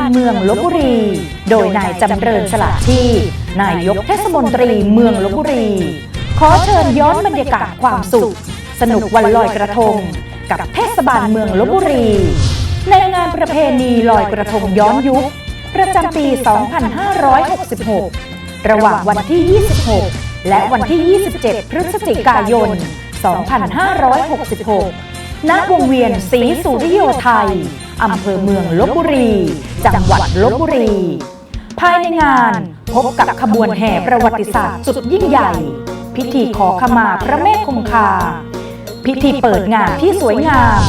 บาลเมืองลบบุรี โดยนายจำเริญสละชีพนายกเทศมนตรีเมืองลบบุรี ขอเชิญย้อนบรรยากาศความสุข สนุกวันลอยกระทง กับเทศบาลเมืองลบบุรี ในงานประเพณีลอยกระทงย้อนยุค ประจำปี 2566 ระหว่างวันที่ 26 และวันที่ 27 พฤศจิกายน 2566 ณ วงเวียนศรีสุริโยไทย อำเภอเมืองลบบุรี จังหวัดลบบุรี ภายในงานพบกับขบวนแห่ประวัติศาสตร์สุดยิ่งใหญ่ พิธีขอขมาพระแม่คงคา พิธีเปิดงานที่สวยงาม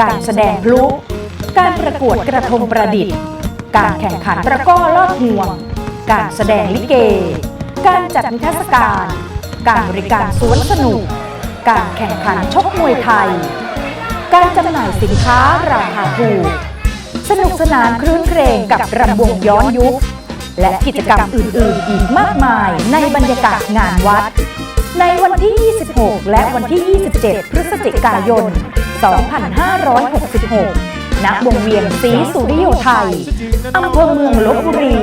การแสดงพลุ การประกวดกระทงประดิษฐ์ การแข่งขันตะกร้อลอดห่วง การแสดงลิเก การจัดนิทรรศการ การบริการสวนสนุก การแข่งขันชกมวยไทย การจำหน่ายสินค้าราคาถูก สนุกสนานครื้นเครงกับรำวงย้อนยุค และกิจกรรมอื่น ๆ อีกมากมายในบรรยากาศงานวัด ในวันที่ 26 และวันที่ 27 พฤศจิกายน 2566 ณ วงเวียนศรีสุริโยไทย อำเภอเมืองลบบุรี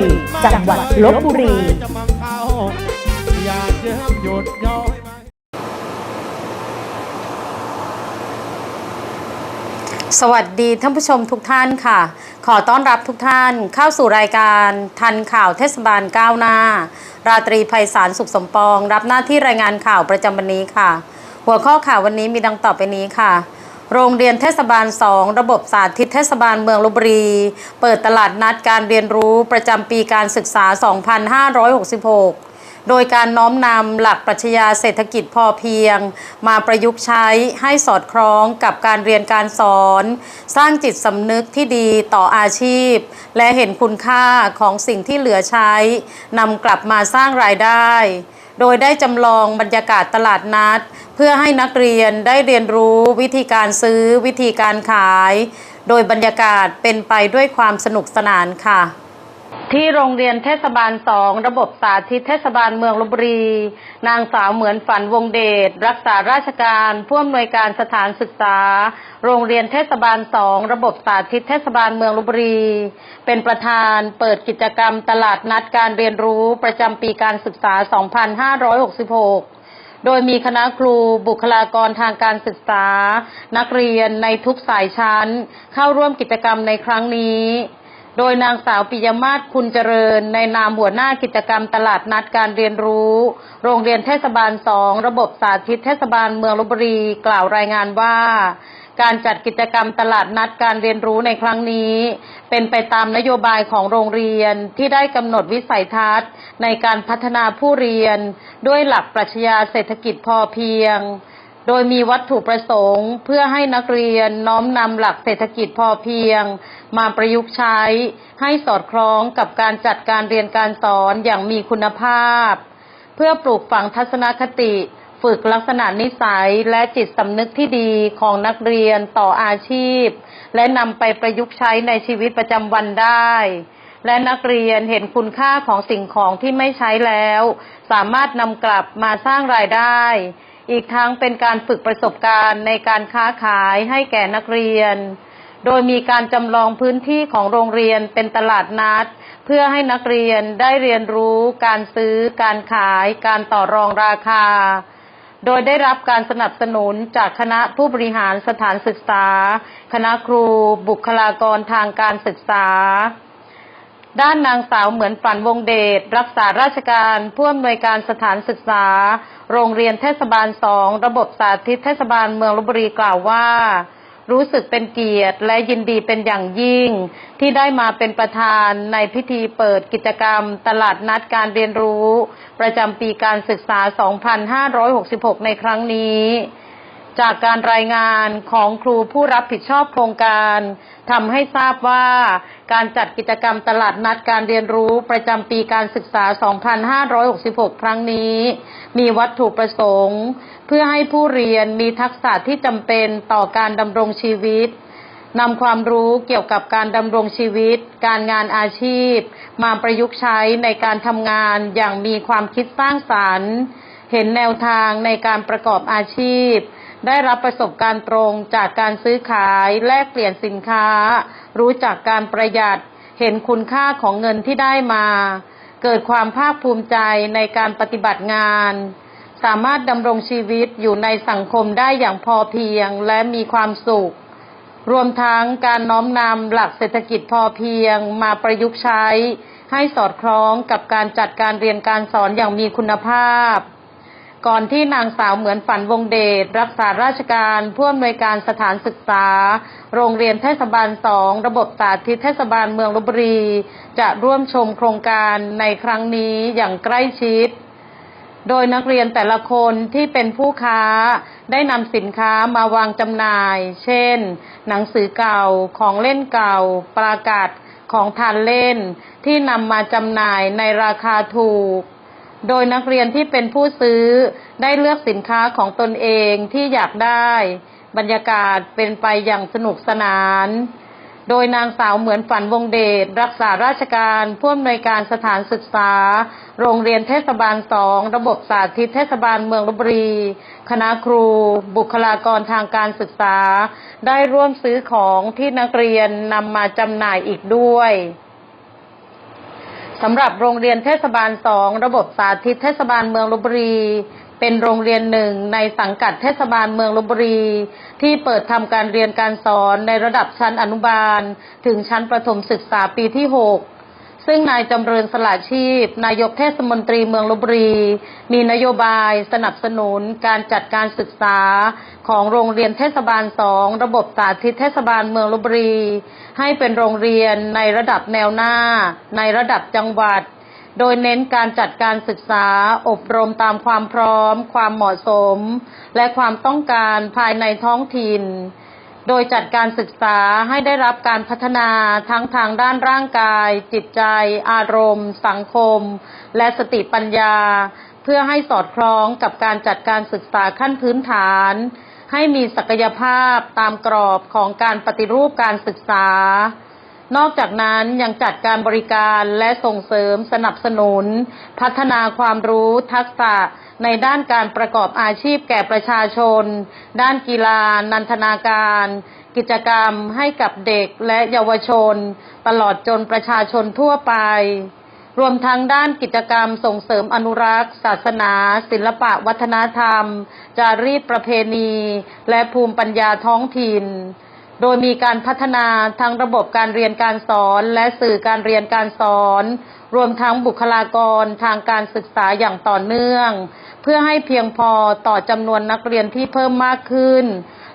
จังหวัดลบบุรี สวัสดีท่านผู้ชมทุกท่านค่ะ ขอต้อนรับทุกท่านเข้าสู่รายการทันข่าวเทศบาลก้าวหน้า ราตรีภัยสารสุขสมปอง รับหน้าที่รายงานข่าวประจำวันนี้ค่ะ หัวข้อข่าววันนี้มีดังต่อไปนี้ค่ะ โรงเรียนเทศบาล 2 ระบบสาธิตเทศบาลเมืองลบบุรี เปิดตลาดนัดการเรียนรู้ประจำปีการศึกษา 2566 โดยการน้อมนำหลักปรัชญาเศรษฐกิจพอเพียง มาประยุกต์ใช้ให้สอดคล้องกับการเรียนการสอน สร้างจิตสำนึกที่ดีต่ออาชีพ และเห็นคุณค่าของสิ่งที่เหลือใช้นำกลับมาสร้างรายได้ โดยได้จำลองบรรยากาศตลาดนัด เพื่อให้นักเรียนได้เรียนรู้วิธีการซื้อวิธีการขาย โดยบรรยากาศเป็นไปด้วยความสนุกสนานค่ะ ที่โรงเรียนเทศบาลสองระบบสาธิตเทศบาลเมืองลบบุรี นางสาวเหมือนฝันวงเดชรักษาราชการผู้อำนวยการสถานศึกษา โรงเรียนเทศบาลสองระบบสาธิตเทศบาลเมืองลบบุรี เป็นประธานเปิดกิจกรรมตลาดนัดการเรียนรู้ประจำปีการศึกษา 2566โดยมีคณะครูบุคลากรทางการศึกษา นักเรียนในทุกสายชั้น เข้าร่วมกิจกรรมในครั้งนี้ โดยนางสาวปิยมาศคุณเจริญ ในนามหัวหน้ากิจกรรมตลาดนัดการเรียนรู้ โรงเรียนเทศบาลสองระบบสาธิตเทศบาลเมืองลบบุรีกล่าวรายงานว่าการจัดกิจกรรมตลาดนัดการเรียนรู้ในครั้งนี้ เป็นไปตามนโยบายของโรงเรียนที่ได้กำหนดวิสัยทัศน์ ในการพัฒนาผู้เรียน ด้วยหลักปรัชญาเศรษฐกิจพอเพียง โดยมีวัตถุประสงค์ เพื่อให้นักเรียนน้อมนำหลักเศรษฐกิจพอเพียง มาประยุกต์ใช้ ให้สอดคล้องกับการจัดการเรียนการสอนอย่างมีคุณภาพ เพื่อปลูกฝังทัศนคติ ฝึกลักษณะนิสัยและจิตสำนึกที่ดีของนักเรียนต่ออาชีพ และนำไปประยุกต์ใช้ในชีวิตประจำวันได้และนักเรียนเห็นคุณค่าของสิ่งของที่ไม่ใช้แล้ว สามารถนำกลับมาสร้างรายได้ อีกทั้งเป็นการฝึกประสบการณ์ในการค้าขายให้แก่นักเรียน โดยมีการจำลองพื้นที่ของโรงเรียนเป็นตลาดนัด เพื่อให้นักเรียนได้เรียนรู้การซื้อ การขาย การต่อรองราคา โดยได้รับการสนับสนุนจากคณะผู้บริหารสถานศึกษา คณะครู บุคลากรทางการศึกษา ด้านนางสาวเหมือนฝันวงเดช รักษาราชการผู้อำนวยการสถานศึกษา โรงเรียนเทศบาลสองระบบสาธิตเทศบาลเมืองลบบุรีกล่าวว่า รู้สึกเป็นเกียรติและยินดีเป็นอย่างยิ่ง ที่ได้มาเป็นประธานในพิธีเปิดกิจกรรม ตลาดนัดการเรียนรู้ ประจำปีการศึกษา 2566 ในครั้งนี้จากการรายงานของครูผู้รับผิดชอบโครงการทำให้ทราบว่า การจัดกิจกรรมตลาดนัดการเรียนรู้ประจำปีการศึกษา 2566 ครั้งนี้ มีวัตถุประสงค์ เพื่อให้ผู้เรียนมีทักษะที่จำเป็นต่อการดำรงชีวิตนำความรู้เกี่ยวกับการดำรงชีวิต การงานอาชีพ มาประยุกต์ใช้ในการทำงานอย่างมีความคิดสร้างสรรค์ เห็นแนวทางในการประกอบอาชีพ ได้รับประสบการณ์ตรงจากการซื้อขายแลกเปลี่ยนสินค้า รู้จักการประหยัด เห็นคุณค่าของเงินที่ได้มา เกิดความภาคภูมิใจในการปฏิบัติงาน สามารถดำรงชีวิตอยู่ในสังคมได้อย่างพอเพียงและมีความสุข รวมทั้งการน้อมนำหลักเศรษฐกิจพอเพียงมาประยุกต์ใช้ ให้สอดคล้องกับการจัดการเรียนการสอนอย่างมีคุณภาพ ก่อนที่นางสาวเหมือนฝันวงเดชรักษาราชการผู้อำนวยการสถานศึกษา โรงเรียนเทศบาลสองระบบสาธิตเทศบาลเมืองลบบุรี จะร่วมชมโครงการในครั้งนี้อย่างใกล้ชิด โดยนักเรียนแต่ละคนที่เป็นผู้ค้าได้นำสินค้ามาวางจำหน่าย เช่น หนังสือเก่าของเล่นเก่า ปรากาศของทานเล่น ที่นำมาจำหน่ายในราคาถูก โดยนักเรียนที่เป็นผู้ซื้อได้เลือกสินค้าของตนเองที่อยากได้ บรรยากาศเป็นไปอย่างสนุกสนาน โดยนางสาวเหมือนฝันวงเดชรักษาราชการผู้อำนวยการสถานศึกษา โรงเรียนเทศบาลสองระบบสาธิตเทศบาลเมืองลบบุรี คณะครู บุคลากรทางการศึกษา ได้ร่วมซื้อของที่นักเรียนนำมาจำหน่ายอีกด้วย สำหรับโรงเรียนเทศบาลสองระบบสาธิตเทศบาลเมืองลบบุรี เป็นโรงเรียนหนึ่งในสังกัดเทศบาลเมืองลบบุรี ที่เปิดทำการเรียนการสอนในระดับชั้นอนุบาล ถึงชั้นประถมศึกษาปีที่ 6 ซึ่งนายจำเริญสละชีพ นายกเทศมนตรีเมืองลบบุรี มีนโยบายสนับสนุนการจัดการศึกษาของโรงเรียนเทศบาลสองระบบสาธิตเทศบาลเมืองลบบุรี ให้เป็นโรงเรียนในระดับแนวหน้า ในระดับจังหวัด โดยเน้นการจัดการศึกษาอบรมตามความพร้อม ความเหมาะสม และความต้องการภายในท้องถิ่น โดยจัดการศึกษาให้ได้รับการพัฒนาทั้งทางด้านร่างกาย จิตใจ อารมณ์ สังคม และสติปัญญา เพื่อให้สอดคล้องกับการจัดการศึกษาขั้นพื้นฐาน ให้มีศักยภาพตามกรอบของการปฏิรูปการศึกษา นอกจากนั้นยังจัดการบริการและส่งเสริมสนับสนุน พัฒนาความรู้ทักษะในด้านการประกอบอาชีพแก่ประชาชน ด้านกีฬา นันทนาการ กิจกรรมให้กับเด็กและเยาวชน ตลอดจนประชาชนทั่วไป รวมทั้งด้านกิจกรรมส่งเสริมอนุรักษ์ ศาสนา ศิลปะวัฒนธรรม จารีตประเพณี และภูมิปัญญาท้องถิ่น โดยมีการพัฒนาทั้งระบบการเรียนการสอนและสื่อการเรียนการสอน รวมทั้งบุคลากรทางการศึกษาอย่างต่อเนื่อง เพื่อให้เพียงพอต่อจำนวนนักเรียนที่เพิ่มมากขึ้น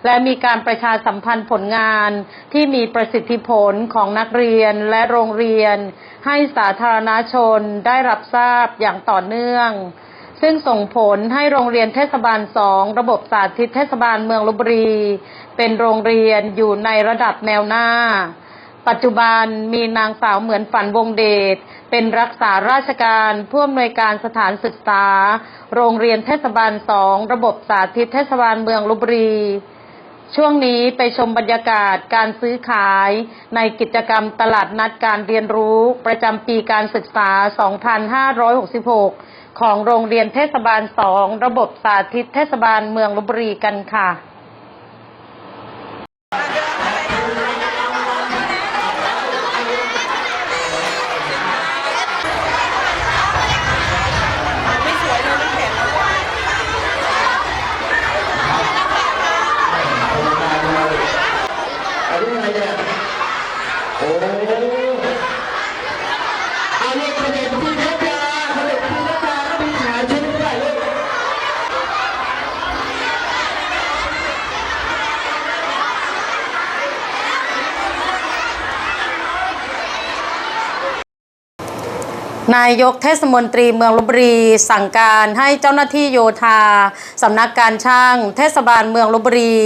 และมีการประชาสัมพันธ์ผลงานที่มีประสิทธิผลของนักเรียนและโรงเรียน ให้สาธารณชนได้รับทราบอย่างต่อเนื่อง ซึ่งส่งผลให้โรงเรียนเทศบาลสองระบบสาธิตเทศบาลเมืองลบบุรี เป็นโรงเรียนอยู่ในระดับแนวหน้า ปัจจุบันมีนางสาวเหมือนฝันวงเดชเป็นรักษาราชการผู้อำนวยการสถานศึกษา โรงเรียนเทศบาลสองระบบสาธิตเทศบาลเมืองลบบุรี ช่วงนี้ไปชมบรรยากาศการซื้อขายในกิจกรรมตลาดนัดการเรียนรู้ประจำปีการศึกษา 2566 ของโรงเรียนเทศบาล 2 ระบบสาธิตเทศบาลเมืองลบบุรีกันค่ะ นายกเทศมนตรีเมืองลบบุรี สั่งการให้เจ้าหน้าที่โยธาสำนักการช่าง เทศบาลเมืองลบบุรี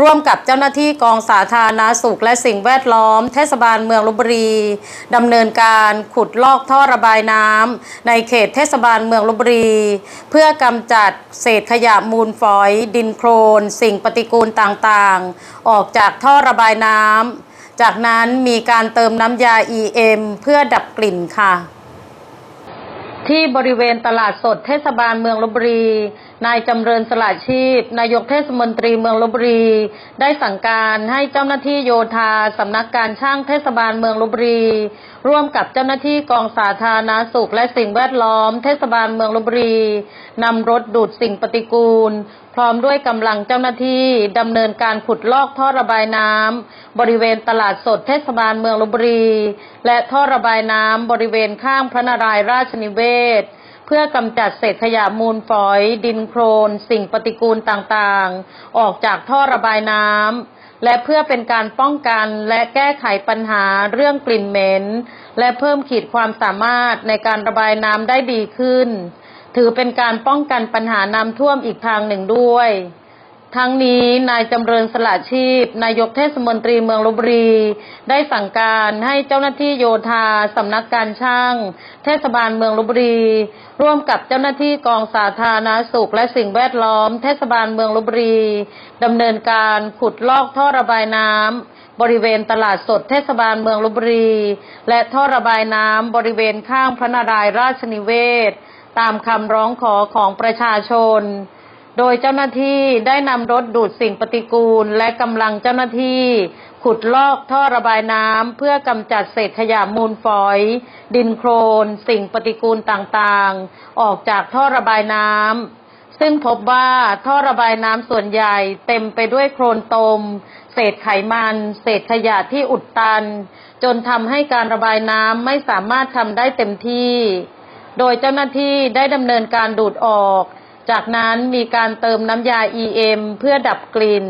ร่วมกับเจ้าหน้าที่กองสาธารณาสุขและสิ่งแวดล้อม เทศบาลเมืองลบบุรีดำเนินการขุดลอกท่อระบายน้ำในเขตเทศบาลเมืองลบบุรี เพื่อกำจัดเศษขยะมูลฝอย ดินโครนสิ่งปฏิกูลต่างๆ ออกจากท่อระบายน้ำจากนั้นมีการเติมน้ำยา EM เพื่อดับกลิ่นค่ะ ที่บริเวณตลาดสดเทศบาลเมืองลบบุรี นายจำเริญสละชีพ นายกเทศมนตรีเมืองลบบุรี ได้สั่งการให้เจ้าหน้าที่โยธาสำนักการช่างเทศบาลเมืองลบบุรี ร่วมกับเจ้าหน้าที่กองสาธารณสุขและสิ่งแวดล้อม เทศบาลเมืองลบบุรีนำรถดูดสิ่งปฏิกูล พร้อมด้วยกำลังเจ้าหน้าที่ดำเนินการขุดลอกท่อระบายน้ำบริเวณตลาดสดเทศบาลเมืองลบบุรี และท่อระบายน้ำบริเวณข้างพระนารายณ์ราชนิเวศ เพื่อกำจัดเศษขยะมูลฝอย ดินโครนสิ่งปฏิกูลต่างๆ ออกจากท่อระบายน้ำและเพื่อเป็นการป้องกันและแก้ไขปัญหาเรื่องกลิ่นเหม็น และเพิ่มขีดความสามารถในการระบายน้ำได้ดีขึ้น ถือเป็นการป้องกันปัญหาน้ำท่วมอีกทางหนึ่งด้วย ทั้งนี้นายจำเริญสละชีพ นายกเทศมนตรีเมืองลบบุรี ได้สั่งการให้เจ้าหน้าที่โยธาสำนักการช่าง เทศบาลเมืองลบบุรี ร่วมกับเจ้าหน้าที่กองสาธารณสุขและสิ่งแวดล้อม เทศบาลเมืองลบบุรีดำเนินการขุดลอกท่อระบายน้ำบริเวณตลาดสดเทศบาลเมืองลบบุรี และท่อระบายน้ำบริเวณข้างพระนารายณ์ราชนิเวศ ตามคำร้องขอของประชาชน โดยเจ้าหน้าที่ได้นำรถดูดสิ่งปฏิกูล และกำลังเจ้าหน้าที่ ขุดลอกท่อระบายน้ำเพื่อกำจัดเศษขยะมูลฝอย ดินโครนสิ่งปฏิกูลต่างๆ ออกจากท่อระบายน้ำซึ่งพบว่าท่อระบายน้ำส่วนใหญ่เต็มไปด้วยโครนตม เศษไขมัน เศษขยะที่อุดตัน จนทำให้การระบายน้ำไม่สามารถทำได้เต็มที่ โดยเจ้าหน้าที่ได้ดำเนินการดูดออก จากนั้นมีการเติมน้ำยา EM เพื่อดับกลิ่น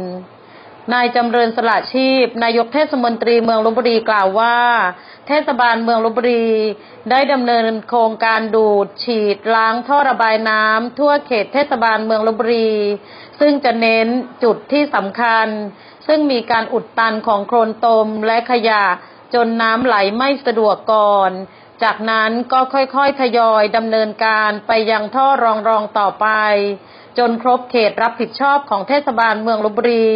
นายจำเริญสละชีพ นายกเทศมนตรีเมืองลบบุรีกล่าวว่า เทศบาลเมืองลบบุรี ได้ดำเนินโครงการดูด ฉีดล้างท่อระบายน้ำทั่วเขตเทศบาลเมืองลบบุรี ซึ่งจะเน้นจุดที่สำคัญ ซึ่งมีการอุดตันของโคลนตมและขยะจนน้ำไหลไม่สะดวกก่อน จากนั้นก็ค่อยๆ ทยอยดำเนินการไปยังท่อรองรองต่อไป จนครบเขตรับผิดชอบของเทศบาลเมืองลบบุรี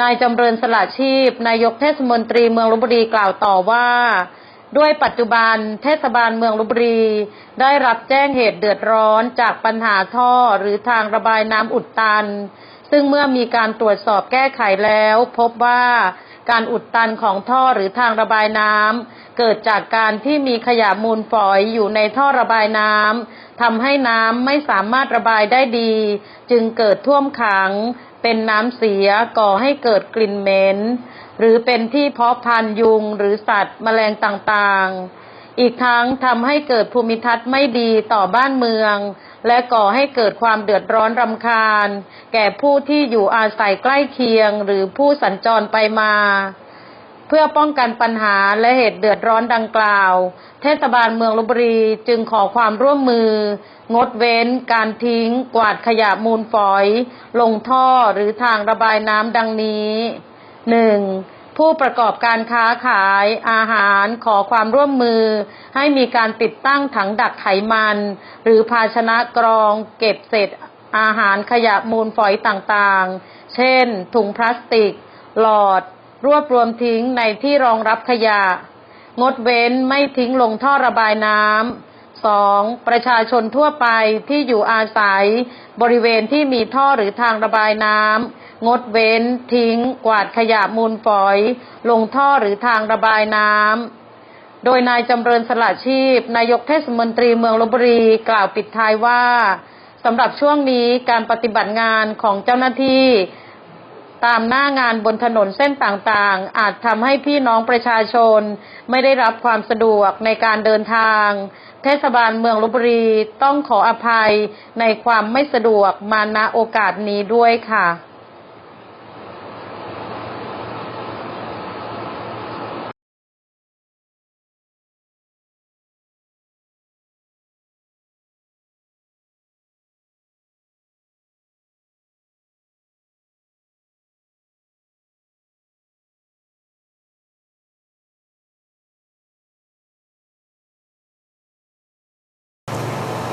นายจำเริญสละชีพ นายกเทศมนตรีเมืองลบบุรีกล่าวต่อว่า ด้วยปัจจุบันเทศบาลเมืองลบบุรี ได้รับแจ้งเหตุเดือดร้อนจากปัญหาท่อหรือทางระบายน้ำอุดตัน ซึ่งเมื่อมีการตรวจสอบแก้ไขแล้ว พบว่า การอุดตันของท่อหรือทางระบายน้ำเกิดจากการที่มีขยะมูลฝอยอยู่ในท่อระบายน้ำทำให้น้ำไม่สามารถระบายได้ดี จึงเกิดท่วมขัง เป็นน้ำเสียก่อให้เกิดกลิ่นเหม็น หรือเป็นที่เพาะพันธุ์ยุงหรือสัตว์แมลงต่างๆ อีกทั้งทำให้เกิดภูมิทัศน์ไม่ดีต่อบ้านเมือง และก่อให้เกิดความเดือดร้อนรำคาญ แก่ผู้ที่อยู่อาศัยใกล้เคียงหรือผู้สัญจรไปมา เพื่อป้องกันปัญหาและเหตุเดือดร้อนดังกล่าว เทศบาลเมืองลบบุรีจึงขอความร่วมมือ งดเว้น การทิ้ง กวาดขยะมูลฝอย ลงท่อหรือทางระบายน้ำดังนี้ 1. ผู้ประกอบการค้าขายอาหารขอความร่วมมือ ให้มีการติดตั้งถังดักไขมัน หรือภาชนะกรอง เก็บเศษอาหารขยะมูลฝอยต่างๆ เช่น ถุงพลาสติก หลอด รวบรวมทิ้งในที่รองรับขยะ งดเว้นไม่ทิ้งลงท่อระบายน้ำ สองประชาชนทั่วไปที่อยู่อาศัย บริเวณที่มีท่อหรือทางระบายน้ำงดเว้น ทิ้ง กวาดขยะมูลฝอย ลงท่อหรือทางระบายน้ำโดยนายจำเริญสละชีพ นายกเทศมนตรีเมืองลบบุรีกล่าวปิดท้ายว่าสำหรับช่วงนี้การปฏิบัติงานของเจ้าหน้าที่ ตามหน้างานบนถนนเส้นต่างๆ อาจทำให้พี่น้องประชาชน ไม่ได้รับความสะดวกในการเดินทาง เทศบาลเมืองลบบุรีต้องขออภัยในความไม่สะดวกมาณโอกาสนี้ด้วยค่ะ